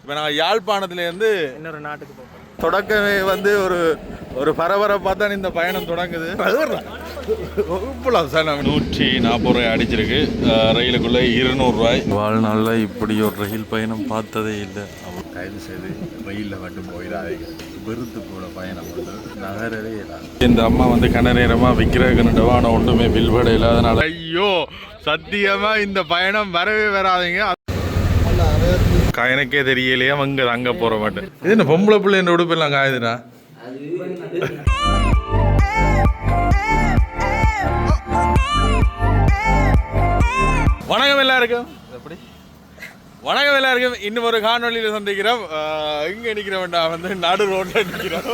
இப்போ நாங்கள் யாழ்ப்பாணத்துலேருந்து இன்னொரு நாட்டுக்கு போகிறோம் தொடக்கமே வந்து ஒரு ஒரு பரபரப்பாக தான் இந்த பயணம் தொடங்குது. நூற்றி நாற்பது ரூபாய் அடிச்சிருக்கு. ரயிலுக்குள்ள இருநூறுவாய் வாழ்நாளில் இப்படி ஒரு ரயில் பயணம் பார்த்ததே இல்லை. கைது செய்து ரயிலில் மட்டும் போயிடாதீங்க. வெறுத்து போன பயணம் நகரவே இந்த அம்மா வந்து கன நேரமாக ஆனால் ஒன்றுமே பில் படையில அதனால ஐயோ சத்தியமா இந்த பயணம் வரவே வராதீங்க. எனக்கே தெரியலையா அங்க அங்க போற மாட்டேன். இது என்ன பொம்பளை பிள்ளை என்ன உடுப்பெல்லாம் காயுதுடா? வணக்கம் எல்லாருக்கும். எப்படி வணக்கம் எல்லாருக்கும். இன்னும் ஒரு காணொலியில் சந்திக்கிறோம். இங்க நிக்கிறோம்டா வந்து நடு ரோட்ல நிக்கிறோம்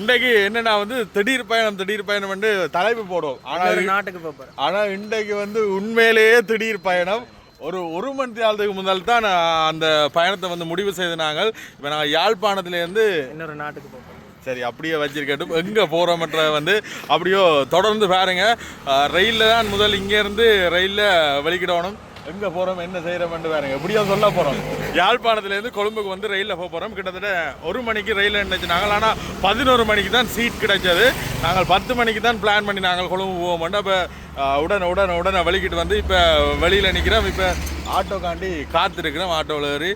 இன்றைக்கு என்னன்னா வந்து திடீர் பயணம் திடீர் பயணம் வந்து தலைப்பு போடுவோம். ஆனா ஒரு நாட்டுக்கு போகிறோம் ஆனா இன்றைக்கு வந்து உண்மையிலேயே திடீர் பயணம். ஒரு ஒரு மணி நேரத்துக்கு முதல் தான் அந்த பயணத்தை வந்து முடிவு செய்து நாங்கள். இப்போ நாங்கள் யாழ்ப்பாணத்துலேருந்து இன்னொரு நாட்டுக்கு போகிறோம் சரி அப்படியே வச்சிருக்கட்டும். எங்கே போகிறோமன்ற வந்து அப்படியோ தொடர்ந்து பாருங்க. ரயிலில் தான் முதல் இங்கேருந்து ரயிலில் வெளிக்கிடணும். எங்கே போகிறோம் என்ன செய்கிறோம்னு பாருங்க. எப்படியோ சொல்ல போகிறோம் யாழ்ப்பாணத்துலேருந்து கொழும்புக்கு வந்து ரயிலில் போக போகிறோம் கிட்டத்தட்ட ஒரு மணிக்கு ரயில் நினைச்சு நாங்கள் ஆனால் பதினோரு மணிக்கு தான் சீட் கிடைச்சது. நாங்கள் பத்து மணிக்கு தான் பிளான் பண்ணி நாங்கள் கொழும்பு போவோம் அப்போ உடனே உடனே உடனே வலிக்கிட்டு வந்து இப்போ வெளியில் நிற்கிறோம் இப்போ ஆட்டோக்காண்டி காத்திருக்கிறோம். ஆட்டோவில் ஏறி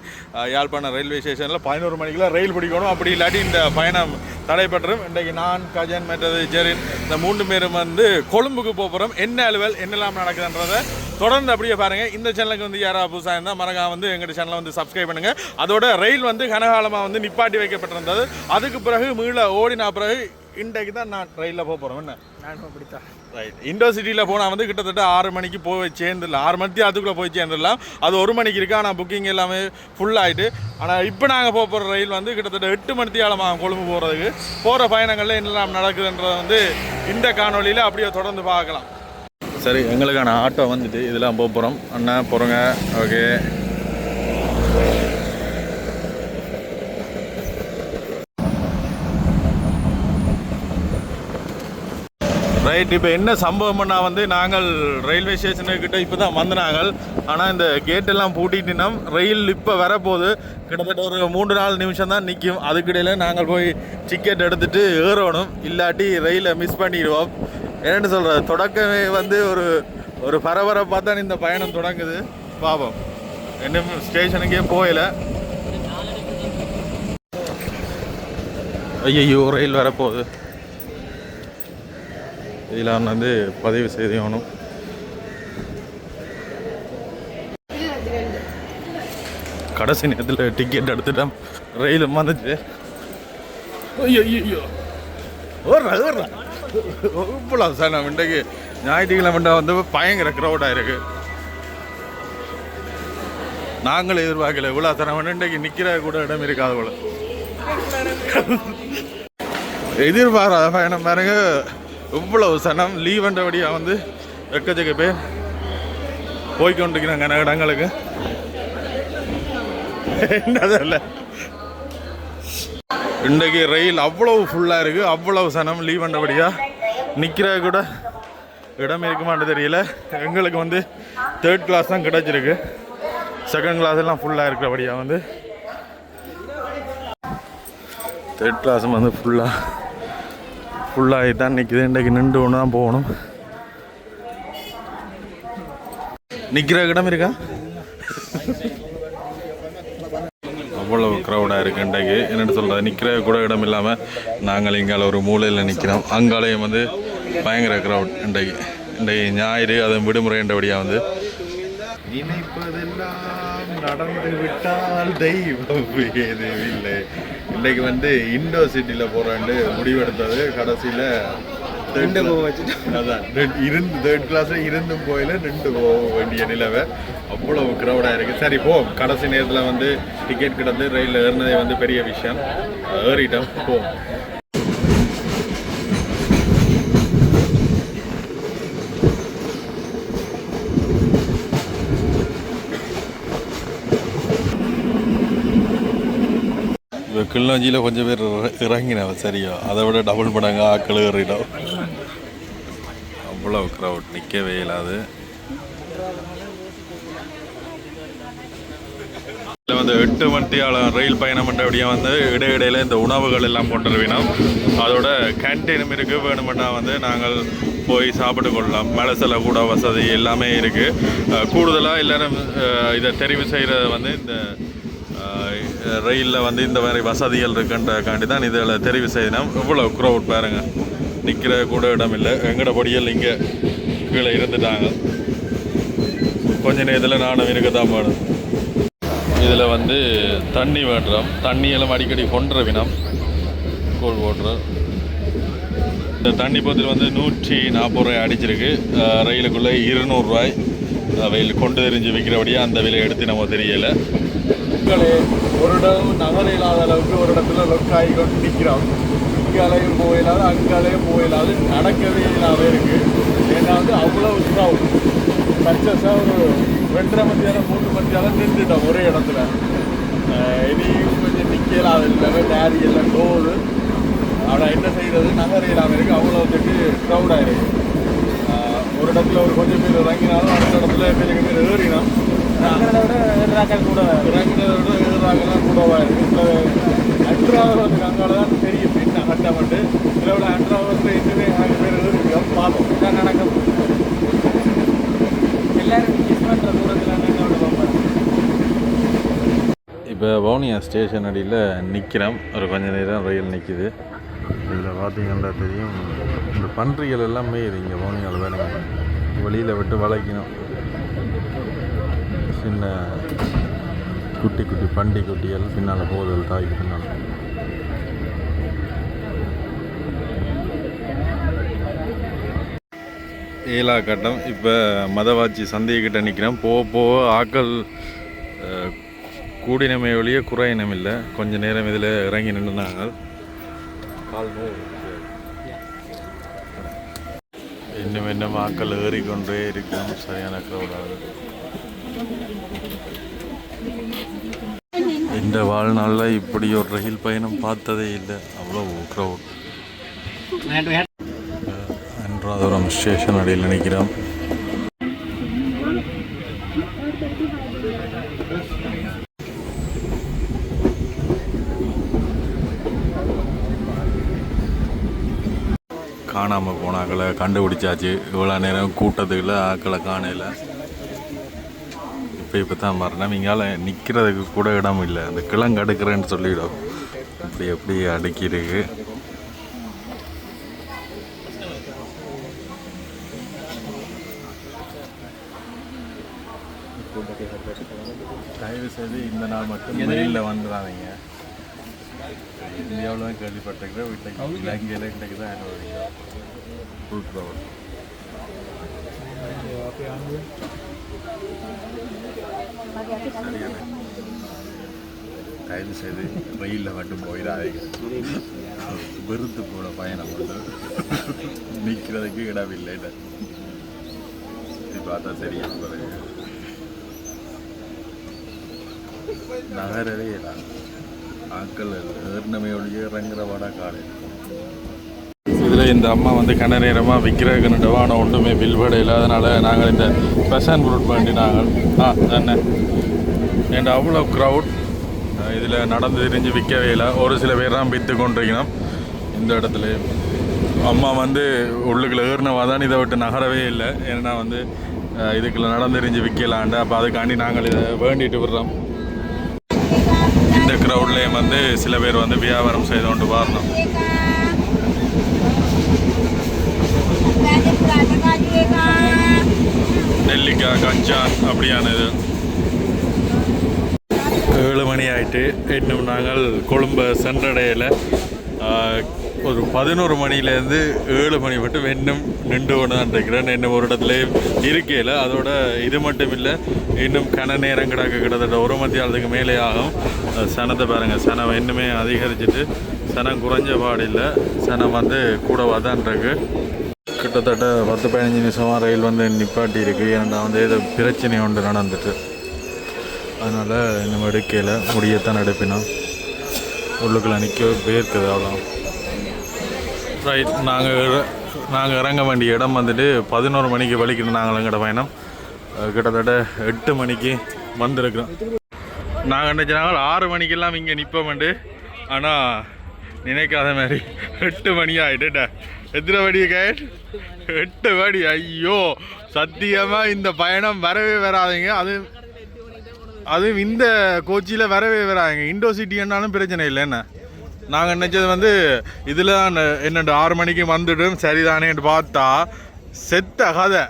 யாழ்ப்பாணம் ரயில்வே ஸ்டேஷனில் பதினோரு மணிக்கெல்லாம் ரயில் பிடிக்கணும். அப்படி இல்லாட்டி இந்த பயணம் தடைபட்டுரும். இன்றைக்கு நான் கஜன் மற்றது ஜெரின் இந்த மூன்று பேரும் வந்து கொழும்புக்கு போக போகிறோம் என்ன அலுவல் என்னெல்லாம் நடக்குதுன்றதை தொடர்ந்து அப்படியே பாருங்கள் இந்த சேனலுக்கு வந்து யாராவது புதுசாக இருந்தால் மறக்காம வந்து எங்கள் சேனலை வந்து சப்ஸ்கிரைப் பண்ணுங்கள் அதோட ரயில் வந்து கனகாலமாக வந்து நிப்பாட்டி வைக்கப்பட்டிருந்தது. அதுக்கு பிறகு மீள ஓடின பிறகு இன்றைக்கு தான் நான் ரயிலில் போக போகிறோம் என்ன? நானும் அப்படித்தான். ரைட் இண்டோ சிட்டியில் போனால் வந்து கிட்டத்தட்ட ஆறு மணிக்கு போய் சேர்ந்துடலாம். ஆறு மணிக்கு அதுக்குள்ளே போய் சேர்ந்துடலாம். அது ஒரு மணிக்கு இருக்கு. ஆனால் புக்கிங் எல்லாமே ஃபுல் ஆகிட்டு ஆனால் இப்போ நாங்கள் போக போகிற ரயில் வந்து கிட்டத்தட்ட எட்டு மணித்தி ஆழமாக கொழும்பு போகிறதுக்கு போகிற பயணங்களில் என்னெல்லாம் நடக்குதுன்றதை வந்து இந்த காணொலியில் அப்படியே தொடர்ந்து பார்க்கலாம். சரி எங்களுக்கான ஆட்டோ வந்துட்டு இதெல்லாம் போக போகிறோம் அண்ணா போகிறோங்க ஓகே ரைட் இப்போ என்ன சம்பவம்னா வந்து நாங்கள் ரயில்வே ஸ்டேஷனுக்கிட்ட இப்போ தான் வந்து நாங்கள் ஆனால் இந்த கேட்டெல்லாம் பூட்டிட்டுனா ரயில் இப்போ வரப்போகுது கிட்டத்தட்ட ஒரு மூன்று நாலு நிமிஷம் தான் நிற்கும் அதுக்கிடையில் நாங்கள் போய் டிக்கெட் எடுத்துட்டு ஏறணும். இல்லாட்டி ரயிலை மிஸ் பண்ணிடுவோம். என்னென்னு சொல்கிறது தொடக்கமே வந்து ஒரு ஒரு பரபரப்பாக தான் இந்த பயணம் தொடங்குது. பாபம். இன்னும் ஸ்டேஷனுக்கே போகல. ஐயோ ரயில் வரப்போகுது. இதெல்லாம் வந்து பதிவு செய்யணும் கடைசி நேரத்தில் டிக்கெட் எடுத்துட்டோம் ரயில் மறந்துச்சு. ஐயோ ஐயோ ஓடுறா ஓடுறா. போகலாம் சார் நான் இன்றைக்கு ஞாயிற்றுக்கிழமை வந்து பயங்கர க்ரௌடாக இருக்கு. நாங்களும் எதிர்பார்க்கல. இவ்வளோ தரம் இன்றைக்கு நிற்கிற கூட இடம் இருக்காது போல. எதிர்பாராத பயணம் பாருங்க. இவ்வளவு சனம் லீவ் வந்து எக்கச்சக்க பேர் போய்கொண்டிருக்கிறாங்க நிறைய இடங்களுக்கு என்னதில்ல இன்றைக்கு ரயில் அவ்வளவு ஃபுல்லாக இருக்குது அவ்வளவு சனம் லீவ் நிற்கிற கூட இடம் இருக்குமான்னு தெரியல. எங்களுக்கு வந்து தேர்ட் கிளாஸ் தான் கிடச்சிருக்கு. செகண்ட் கிளாஸ் எல்லாம் ஃபுல்லாக இருக்கிறபடியாக வந்து தேர்ட் கிளாஸும் வந்து ஃபுல்லாக ஃபுல்லாகி தான் நிற்கிது இன்றைக்கு நின்று ஒன்று தான் போகணும். நிற்கிற இடம் இருக்கா? அவ்வளவு க்ரௌடாக இருக்குது இன்றைக்கு. என்னென்னு சொல்கிறது நிற்கிற கூட இடம் இல்லாமல் நாங்கள் இங்கால ஒரு மூலையில் நிற்கிறோம் அங்காலையும் வந்து பயங்கர க்ரௌட் இன்றைக்கு. இன்றைக்கு ஞாயிறு அதன் விடுமுறைன்றபடியாக வந்து. நினைப்பதெல்லாம் நடந்து விட்டால் தெய்வம் ஏதுமில்லை இன்னைக்கு வந்து இண்டோ சிட்டியில் போகிறேன்னு முடிவெடுத்தது. கடைசியில் ரெண்டு போக வச்சுட்டு அதான் ரெண்டு- இருந்து தேர்ட் கிளாஸ்ல இருந்தும் போயில நின்று போக வேண்டிய நிலவை. அவ்வளவு க்ரௌடாக இருக்கு. சரி போ. கடைசி நேரத்தில் வந்து டிக்கெட் கிடந்து ரயிலில் ஏறினதே வந்து பெரிய விஷயம். ஏறிட்டோம் போ. கிளிநொச்சியில் கொஞ்சம் பேர் இற- சரியா. அதை விட டபுள் மடங்கு ஆக்கள் ஏறிடும். அவ்வளோ க்ரௌட் நிற்கவே இல்லாது வந்து எட்டு மணித்தியாலம் ரயில் பயணம் அப்படியே வந்து இடையிடையில் இந்த உணவுகள் எல்லாம் கொண்டு அதோட கேன்டீனும் இருக்குது வேணுமென்னா வந்து நாங்கள் போய் சாப்பிட்டு கொள்ளலாம். மலசில கூட வசதி எல்லாமே இருக்குது கூடுதலாக எல்லோரும் இதை தெரிவு செய்கிறது வந்து இந்த ரயிலில் வந்து இந்த மாதிரி வசதிகள் இருக்குன்றக்காண்டி தான் இதில் தெரிவு செய்யணும் இவ்வளோ க்ரௌட் பாருங்க. நிற்கிற கூட இடம் இல்லை. எங்கட பொடியல் இங்கே கீழே இருந்துட்டாங்க. கொஞ்ச நேரத்தில் நானும் இருக்க தான் போகணும் இதில் வந்து தண்ணி வேண்டுறோம். தண்ணியெல்லாம் அடிக்கடி கொன்ற வினம். கோல் ஓடுறோம் இந்த தண்ணி பத்தில் வந்து நூற்றி நாற்பது ரூபாய் அடிச்சிருக்கு. ரயிலுக்குள்ளே இருநூறுவாய் வெயில் கொண்டு தெரிஞ்சு விற்கிறபடியாக அந்த விலை எடுத்து நம்ம தெரியலை. மக்களே ஒரு இடம் நகர இல்லாத அளவுக்கு ஒரு இடத்துல லொக் ஆகி கொண்டு நிற்கிறோம். இங்காலையும் போயிடாது அங்காலையும் போயிடாது நடக்கவே இல்லாத இருக்குது ஏன்னா வந்து அவ்வளோ க்ரௌட் சக்ஸஸாக ஒரு ரெண்டரை மணி நேரம் மூணு மணி நேரம் நின்றுட்டோம் ஒரே இடத்துல. இனியும் கொஞ்சம் நிற்கலாம் இல்லாமல் டேரி எல்லாம் போகுது ஆனால் என்ன செய்கிறது நகர இல்லாமல் இருக்குது அவ்வளோ வந்துட்டு க்ரௌடாக இருக்குது ஒரு இடத்துல ஒரு கொஞ்சம் பேர் இறங்கினாலும் அடுத்த இடத்துல பேருக்கு பேர் ஏறினோம். அதை விட ஏறாக்கள் கூட இறங்கினதை விட எழுதுறாங்கலாம் கூடவா இருக்கு இப்போ அன்றாவது அங்கால தான் தெரியும் பின்ன கட்டப்பட்டு இதில் விட அன்றாவது இன்னுமே நாலு பேர் எழுதுறோம் பார்ப்போம் இதான் நடக்கும் எல்லாரும் கிஸ் பண்ணுற தூரத்தில் நின்று பார்ப்பாங்க இப்போ வவுனியா ஸ்டேஷன் அடியில் நிற்கிறோம் ஒரு கொஞ்ச நேரம் ரயில் நிற்கிது இதில் பார்த்தீங்கன்னா தெரியும் இந்த பன்றிகள் எல்லாமே மேயுது இங்கே வவுனியாவில் வேணுங்க வெளியில் விட்டு வளைக்கணும். சின்ன குட்டி குட்டி பண்டி குட்டிகள் பின்னால் போதல் தாய்க்கு பின்னால். ஏலா கட்டம். இப்போ மதவாச்சி சந்தைக்கிட்ட நிற்கிறேன் போக போக ஆக்கள் அஹ், கூடினமை ஒழிய குறையினம் இல்லை. கொஞ்ச நேரம் இதில் இறங்கி நின்றுனாங்க கால் இன்னும் இன்னும் ஆக்கள் ஏறிக்கொண்டே இருக்கும். சரியான க்ரௌடாக இந்த வாழ்நாளில் இப்படி ஒரு ரயில் பயணம் பார்த்ததே இல்லை. அவ்வளோ க்ரௌட் அன்றாதபுரம் ஸ்டேஷன் அடியில் நினைக்கிறோம். காணாமல் போனாக்களை கண்டுபிடிச்சாச்சு. இவ்வளோ நேரம் கூட்டத்துக்குள்ள ஆக்களை காணையில் இப்போ இப்போ தான் மரணம் இங்கால நிற்கிறதுக்கு கூட இடம் இல்லை. அந்த கிழங்கு அடுக்கிறேன்னு சொல்லிடும் அப்படி அப்படி அடுக்கிருக்கு. தயவு செய்து இந்த நாள் மட்டும் மெயிலில் வந்துடாதீங்க. இந்தியாவில் தான் கேள்விப்பட்டிருக்கிறேன் வீட்டுக்கு இலங்கையில் இன்றைக்கு தான் என்னோட க்ரௌட் சரியான தயவு செய்து ரயிலில் மட்டும் போயிடாதீங்க. வெறுத்து போட பயணம் வந்து நிற்கிறதுக்கு இடமில்லை சுற்றி பார்த்தா சரியா பிறகு நகரவே இல்லை ஆக்கள் ஏர்ணமையோடைய இறங்குற வட காலையில் இந்த அம்மா வந்து கன நேரமாக விற்கிறதுக்கு ஒன்றுமே வில்வடையில் இல்லாதனால நாங்கள் இந்த பெசன் ஃப்ரூட் பண்ணி நாங்கள் ஆ என்ன ஏன்டா அவ்வளோ க்ரௌட் இதில் நடந்து தெரிஞ்சு விற்கவே இல்லை. ஒரு சில பேர் தான் விற்று கொண்டிருக்கணும் இந்த இடத்துல. அம்மா வந்து உள்ளுக்குள்ள ஏறினவா தான் இதை விட்டு நகரவே இல்லை. ஏன்னா வந்து இதுக்குள்ள நடந்து திரிஞ்சு விற்கலான்ட்டு அப்போ அதுக்காண்டி நாங்கள் இதை வேண்டிட்டு விடுறோம். இந்த க்ரௌட்லேயும் வந்து சில பேர் வந்து வியாபாரம் செய்து கொண்டு வரணும். நெல்லிக்காய் கஞ்சான் அப்படியானது. ஏழு மணி ஆயிட்டு இன்னும் நாங்கள் கொழும்பை சென்றடையில். ஒரு பதினோரு மணிலேருந்து ஏழு மணி மட்டும் இன்னும் நின்று கொண்டு தான் இருக்கிறேன். இன்னும் ஒரு இடத்துல இருக்கையில் அதோட இது மட்டும் இல்லை இன்னும் கன நேரம் கிடக்க கிட்டத்தட்ட ஒரு மத்தியாலத்துக்கு மேலே ஆகும். சனத்தை பாருங்கள் சனம் இன்னுமே அதிகரிச்சிட்டு சனம் குறைஞ்ச பாடில்லை சனம் வந்து கூடவாக தான் கிட்டத்தட்ட பத்து பதினஞ்சு நிமிஷமாக ரயில் வந்து நிப்பாட்டி இருக்குது ஏன்னா வந்து ஏதோ பிரச்சனை ஒன்று நடந்துட்டு. அதனால் இந்த எடுக்கையில் முடியத்தான் எடுப்பினோம். உள்ளுக்குள்ள நிற்க பேர்க்குது அவ்வளோ ரைட் நாங்கள் நாங்கள் இறங்க வேண்டிய இடம் வந்துட்டு பதினோரு மணிக்கு வலிக்கணும் நாங்கள் எங்கட பயணம். கிட்டத்தட்ட எட்டு மணிக்கு வந்திருக்கிறோம். நாங்கள் நினைச்சாங்க ஆறு மணிக்கெல்லாம் இங்கே நிற்போம்ண்டு ஆனால் நினைக்காத மாதிரி. எட்டு மணி ஆகிட்டுட்டா எத்தனை மணி கேட் எட்டு மணி. ஐயோ. சத்தியமாக இந்த பயணம் வரவே வராதுங்க. அது அதுவும் இந்த கோச்சியில் வரவே வராதுங்க. இண்டோ சிட்டின்னாலும் பிரச்சனை இல்லை என்ன? நாங்கள் நினச்சது வந்து இதில் தான் என்னண்டு ஆறு மணிக்கு வந்துடும். சரிதானேன்னு பார்த்தா செத்த கதை.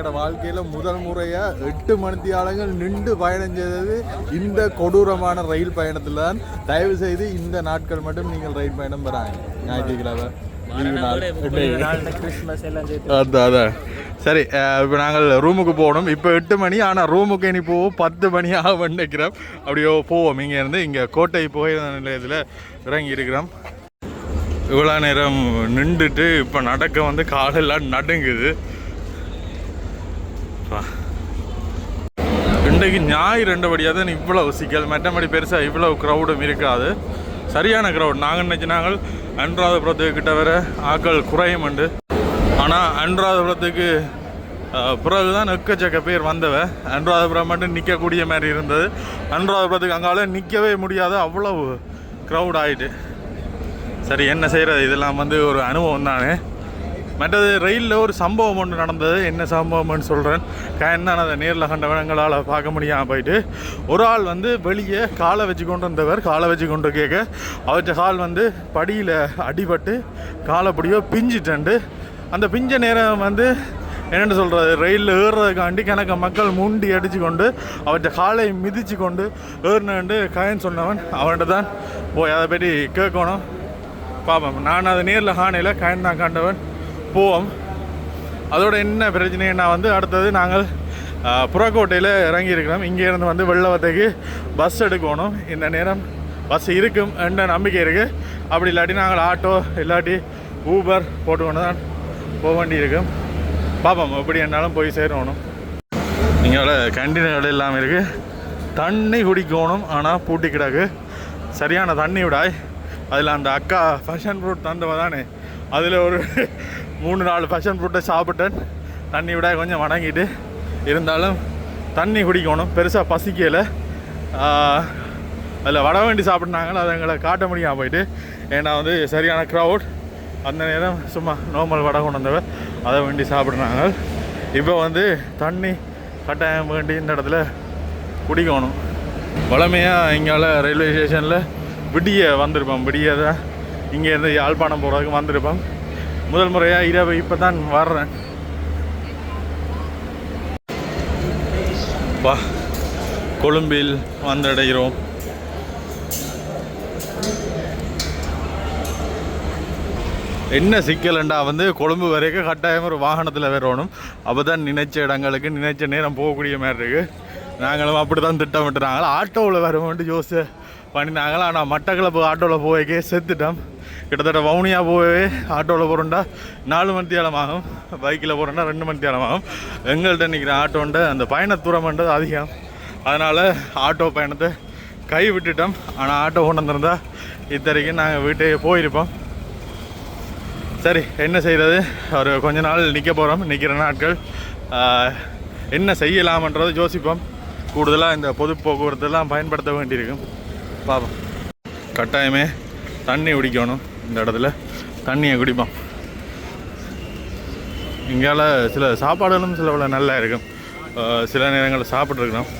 எங்களோட வாழ்க்கையில் முதல் முறையாக எட்டு மணித்தியாலங்கள் நின்று பயணம் செய்தது இந்த கொடூரமான ரயில் பயணத்தில் தான் தயவு செய்து இந்த நாட்கள் மட்டும் நீங்கள் ரயில் பயணம் வராங்க. ஞாயிற்றுக்கிழமை அதான் அதான். சரி இப்போ நாங்கள் ரூமுக்கு போகணும். இப்போ எட்டு மணி ஆனால் ரூமுக்கு இனி போவோம் பத்து மணி ஆகும் நினைக்கிறோம். அப்படியோ போவோம். இங்கே இருந்து இங்கே கோட்டை புகையிர நிலையத்தில் இறங்கி இருக்கிறோம். இவ்வளோ நேரம் நின்றுட்டு இப்போ நடக்க வந்து காலெல்லாம் நடுங்குது. பா. இன்றைக்கு ஞாயிறு ரெண்டபடியாக தான் இவ்வளவு சிக்கல். மற்றபடி பெருசாக இவ்வளவு க்ரௌடும் இருக்காது. சரியான க்ரௌட் நாங்கள் நினச்சினாங்கள் நாங்கள் கிட்ட வர ஆக்கள் குறையும் உண்டு. ஆனால் அன்றாதபுரத்துக்கு பிறகு தான் எக்கச்சக்க பேர் வந்தவ. அன்றாதபுரம் மட்டும் நிற்கக்கூடிய மாதிரி இருந்தது. அன்றாதபுரத்துக்கு அங்கால நிற்கவே முடியாது அவ்வளவு க்ரௌட் ஆகிட்டு சரி என்ன செய்கிறது இதெல்லாம் வந்து ஒரு அனுபவம் தானே. மற்றது ரயிலில் ஒரு சம்பவம் ஒன்று நடந்தது. என்ன சம்பவம்னு சொல்கிறேன் என்ன அதை நேரில் கண்டவனங்களால் பார்க்க முடியாமல் போயிட்டு ஒரு ஆள் வந்து வெளியே காலை வச்சு கொண்டு வந்தவர் காலை வச்சு கொண்டு கேட்க அவற்ற கால் வந்து படியில் அடிபட்டு காலைப்படியோ படியோ பிஞ்சிட்டண்டு அந்த பிஞ்ச நேரம் வந்து என்னென்னு சொல்கிறது ரயிலில் ஏறுறதுக்காண்டி கணக்க மக்கள் மூண்டி அடித்து கொண்டு அவற்ற காலை மிதித்து கொண்டு ஏறினு கயன் சொன்னவன் அவன்கிட்ட தான் போய் அதை பற்றி கேட்கணும். பாப்போம். நான் அதை நேரில் காணையில் கயன் தான் கண்டவன். போவோம். அதோட என்ன பிரச்சனைன்னா வந்து அடுத்தது நாங்கள் புறக்கோட்டையில் இறங்கியிருக்கிறோம். இங்கேருந்து வந்து வெள்ளவத்தைக்கு பஸ் எடுக்கணும். இந்த நேரம் பஸ் இருக்கும் என்ற நம்பிக்கை இருக்குது அப்படி இல்லாட்டி நாங்கள் ஆட்டோ இல்லாட்டி ஊபர் போட்டுக்கொண்டு தான் போக வேண்டியிருக்கும். பார்ப்போம் எப்படி என்னாலும் போய் சேரணும். இங்கே கண்டினர்கள் இல்லாமல் இருக்குது தண்ணி குடிக்கணும் ஆனால் பூட்டி கிடக்கு. சரியான தண்ணி விடாய். அதில் அந்த அக்கா ஃபேஷன் ஃப்ரூட் தந்தவ தானே. அதில் ஒரு மூணு நாலு ஃபேஷன் ஃப்ரூட்டை சாப்பிட்டேன் தண்ணி விட கொஞ்சம் வணங்கிட்டு இருந்தாலும் தண்ணி குடிக்கணும். பெருசாக பசிக்கலை. அதில் வட வேண்டி சாப்பிட்னாங்களோ அதை எங்களை காட்ட முடியாமல் போயிட்டு. ஏன்னா வந்து சரியான க்ரௌட் அந்த நேரம் சும்மா நார்மல் வடை கொண்டு வந்தவ அதை வேண்டி சாப்பிட்றாங்க இப்போ வந்து தண்ணி கட்டாயம் வேண்டி இந்த இடத்துல குடிக்கணும். வளமையாக இங்கால ரயில்வே ஸ்டேஷனில் விடிய வந்திருப்போம். விடிய தான் இங்கேருந்து யாழ்ப்பாணம் போகிறதுக்கு வந்திருப்போம். முதல் முறையாக இரவு இப்போ தான் வர்றேன். வா கொழும்பில் வந்தடைகிறோம். என்ன சிக்கலண்டா வந்து கொழும்பு வரைக்கும் கட்டாயம் ஒரு வாகனத்தில் வரணும் அப்போ தான் நினைச்ச இடங்களுக்கு நினைச்ச நேரம் போகக்கூடிய மாதிரி இருக்குது நாங்களும் அப்படி தான் திட்டமிட்டுறாங்களா ஆட்டோவில் வருவோம்ட்டு யோசி பண்ணினாங்களா ஆனால் மட்டக்களப்பு ஆட்டோவில் போய்க்கே செத்துட்டோம். கிட்டத்தட்ட வவுனியா போகவே ஆட்டோவில் போகிறோண்டா நாலு மணி தேலம் ஆகும் பைக்கில் போகிறோண்டா ரெண்டு மணி தேலம் ஆகும் எங்கள்கிட்ட நிற்கிற ஆட்டோண்ட அந்த பயண தூரம்ன்றது அதிகம். அதனால் ஆட்டோ பயணத்தை கை விட்டுட்டோம் ஆனால் ஆட்டோ கொண்டு வந்திருந்தா இத்தனைக்கும் நாங்கள் வீட்டே போயிருப்போம். சரி என்ன செய்கிறது ஒரு கொஞ்ச நாள் நிற்க போகிறோம் நிற்கிற நாட்கள் என்ன செய்யலாமன்றதை யோசிப்போம். கூடுதலாக இந்த பொது போக்குவரத்தெல்லாம் பயன்படுத்த வேண்டியிருக்கும். பாப்போம். கட்டாயமே தண்ணி குடிக்கணும். இந்த இடத்துல தண்ணியை குடிப்போம். இங்கால சில சாப்பாடுகளும் சில நல்லா இருக்கும். சில நேரங்களில் சாப்பிட்ருக்கணும்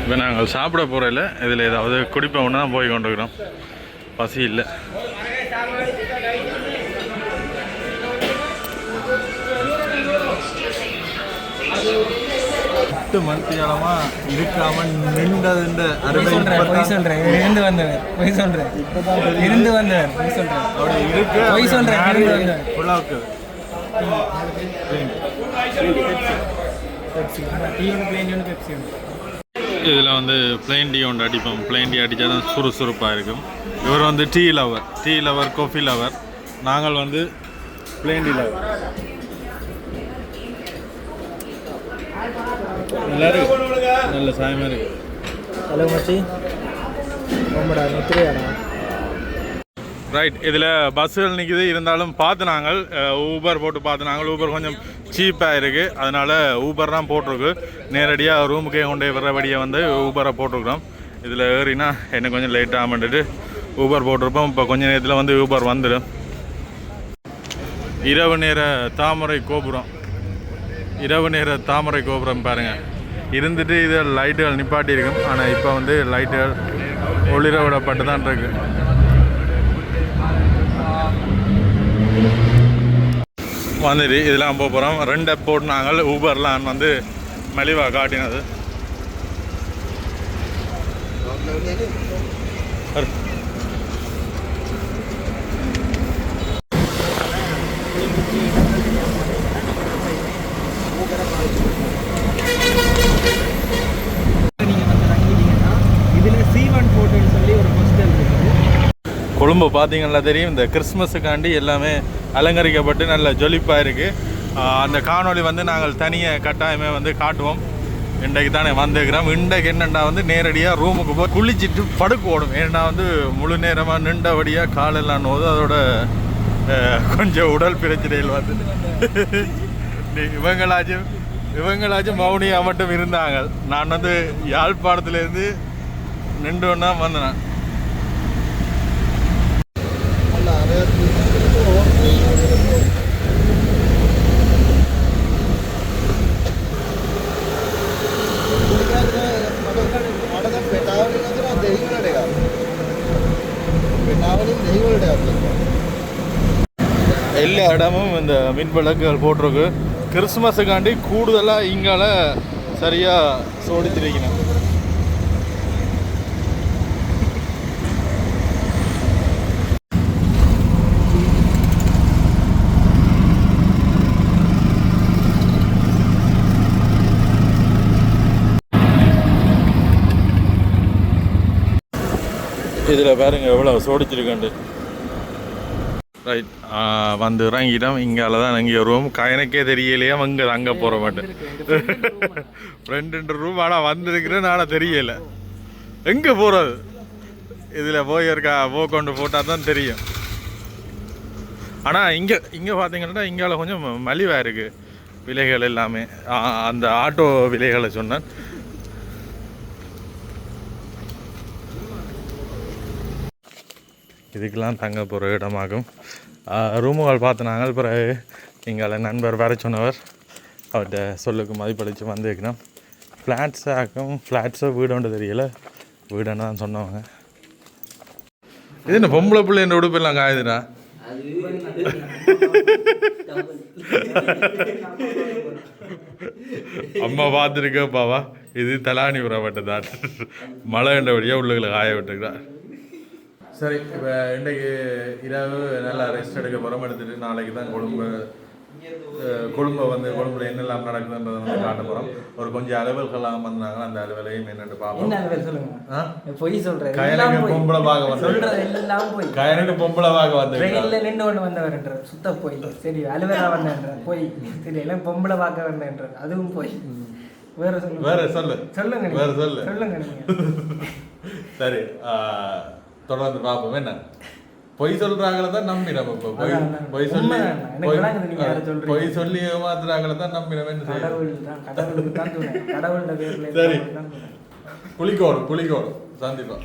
இப்போ நாங்கள் சாப்பிட போகிறதில்ல இதில் ஏதாவது குடிப்போம்னு தான் போய் கொண்டிருக்கிறோம். பசி இல்லை. எட்டு மணித்தியாலமாக இருக்காம நின்றதுன்ற அருமை சொல்றேன் பொய் சொல்றேன். இருந்து வந்தவர் பொய் சொல்றேன். இருந்து வந்தவர் பொய் சொல்றேன். அப்படி இருக்கு பொய் சொல்றேன், இருந்து பெப்சி ஒன்று இதில் வந்து பிளைன் டீ ஒன்று அடிப்போம். பிளைன் டீ அடித்தா தான் சுறுசுறுப்பாக இருக்கும். இவர் வந்து tea lover tea lover coffee lover நாங்கள் வந்து பிளைன் டீ லவர் நல்லா இருக்கு. நல்ல சாயமாக இருக்கு. ஹலோ மச்சி. நம்மட நித்திரையாடா ரைட் இதில் பஸ்ஸுகள் நிற்கிது இருந்தாலும் பார்த்து நாங்கள் ஊபர் போட்டு பார்த்து நாங்கள். ஊபர் கொஞ்சம் சீப்பாக இருக்குது அதனால் ஊபர் தான் போட்டிருக்கு. நேரடியாக ரூமுக்கே கொண்டு வர்றபடியை வந்து ஊபரை போட்டிருக்கிறோம். இதில் ஏறினா என்ன கொஞ்சம் லேட் ஆகிட்டு ஊபர் போட்டிருப்போம். இப்போ கொஞ்ச நேரத்தில் வந்து ஊபர் வந்துடும். இரவு நேர தாமரை கோபுரம். இரவு நேர தாமரை கோபுரம் பாருங்கள் இருந்துட்டு இது லைட்டுகள் நிப்பாட்டி இருக்கும் ஆனால் இப்போ வந்து லைட்டுகள் ஒளிர விடப்பட்டு தான் இருக்கு. வந்துட்டு இதெல்லாம் போக போகிறோம் ரெண்டு போட்டு நாங்கள் ஊபர்லாம் வந்து மலிவாக காட்டினது நீங்கள் வந்து தங்கிட்டீங்கன்னா இதில் சி ஒன் ஃபோட்டோன்னு சொல்லி ஒரு ஹோஸ்டல் இருக்குது கொழும்பு பார்த்தீங்கன்னா தெரியும்? இந்த கிறிஸ்மஸுக்காண்டி எல்லாமே அலங்கரிக்கப்பட்டு நல்ல ஜொலிப்பாக இருக்குது அந்த காணொளி வந்து நாங்கள் தனியாக கட்டாயமே வந்து காட்டுவோம். இன்றைக்கு தானே வந்துக்கிறோம் இன்றைக்கு என்னென்னா வந்து நேரடியாக ரூமுக்கு போய் குளிச்சுட்டு படுக்க ஓடும். ஏன்னா வந்து முழு நேரமாக நின்றபடியாக காலெல்லாம் நோது. அதோட கொஞ்சம் உடல் பிரச்சனைகள் வந்து இவங்களாச்சும் இவங்களாச்சும் மௌனியாக மட்டும் இருந்தாங்க. நான் வந்து யாழ்ப்பாணத்துலேருந்து நின்று வந்தேன். இடமும் இந்த மின் விளக்குகள் போட்டிருக்கு. கிறிஸ்மஸுக்காண்டி கூடுதலாக இங்கால சரியாக சோடிச்சிருக்கணும் இதில் பாருங்கள் எவ்வளோ சோடிச்சிருக்காண்டு ரைட் வந்து இறங்கிட்டோம். இங்கால தான் இங்கே ரூம் எனக்கே தெரியலையா அங்கே அங்கே போகிற மாட்டேன் ஃப்ரெண்டுன்ற ரூம் ஆனால் வந்திருக்கிறேன் ஆனால் தெரியல. எங்கே போகிறது இதில் போய் இருக்கா போ கொண்டு போட்டால் தான் தெரியும். ஆனால் இங்கே இங்கே பார்த்தீங்கன்னா இங்கால கொஞ்சம் மலிவாக இருக்குது விலைகள் எல்லாமே. அந்த ஆட்டோ விலைகளை சொன்னேன் இதுக்கெல்லாம் தங்க போகிற இடமாகும். ரூமுகள் பார்த்துனாங்க பிறகு எங்களை நண்பர் வர சொன்னவர் அவர்கிட்ட சொல்லுக்கு மதிப்பளித்து வந்துருக்கணும் ஃப்ளாட்ஸாக்கும் ஃப்ளாட்ஸோ வீடுன்னு தெரியல. வீடுன்னு தான் சொன்னவங்க. இது என்ன பொம்பளை பிள்ளை என்ன உடுப்பெல்லாம் காயுதுடா? அம்மா பார்த்துருக்கப்பாவா இது தலானி உறவட்டதான் மழை கண்டபடியாக உள்ளுகளை காய விட்டுருக்கிறார் சரி இப்போ இன்றைக்கு இரவு நல்லா ரெஸ்ட் எடுக்க போகிறோம் எடுத்துட்டு நாளைக்கு தான் கொழும்பு கொழும்பை வந்து கொழும்புல என்னெல்லாம் நடக்குதுன்றதை வந்து காட்ட போகிறோம் ஒரு கொஞ்சம் அலுவல்கள்லாம் வந்தாங்க அந்த அலுவலையும் என்னென்னு பார்ப்போம்? பொய் சொல்றேன். கயனுக்கு. பொம்பளை பார்க்க வந்து சொல்றது எல்லாம் போய். கயனுக்கு பொம்பளை பார்க்க வந்து ட்ரெயின்ல நின்று கொண்டு வந்தவர்ன்ற சுத்த போய். சரி அலுவலா வந்தேன்ற போய். சரி எல்லாம் பொம்பளை பார்க்க வந்தேன்ற அதுவும் போய். வேற சொல்லுங்க. வேற சொல்லு. சொல்லுங்க. வேற சொல்லு. சொல்லுங்க சரி தொடர்ந்து பார்ப்போம். என்ன? பொய் சொல்றாங்கள தான் நம்பினோம். இப்போ பொய். பொய் சொல்லி பொய் சொல்லி ஏமாத்துறாங்கள தான் நம்பினோம் என்ன செய்யணும்? சரி. புலிக்கோடு புலிக்கோடு சந்திப்போம்.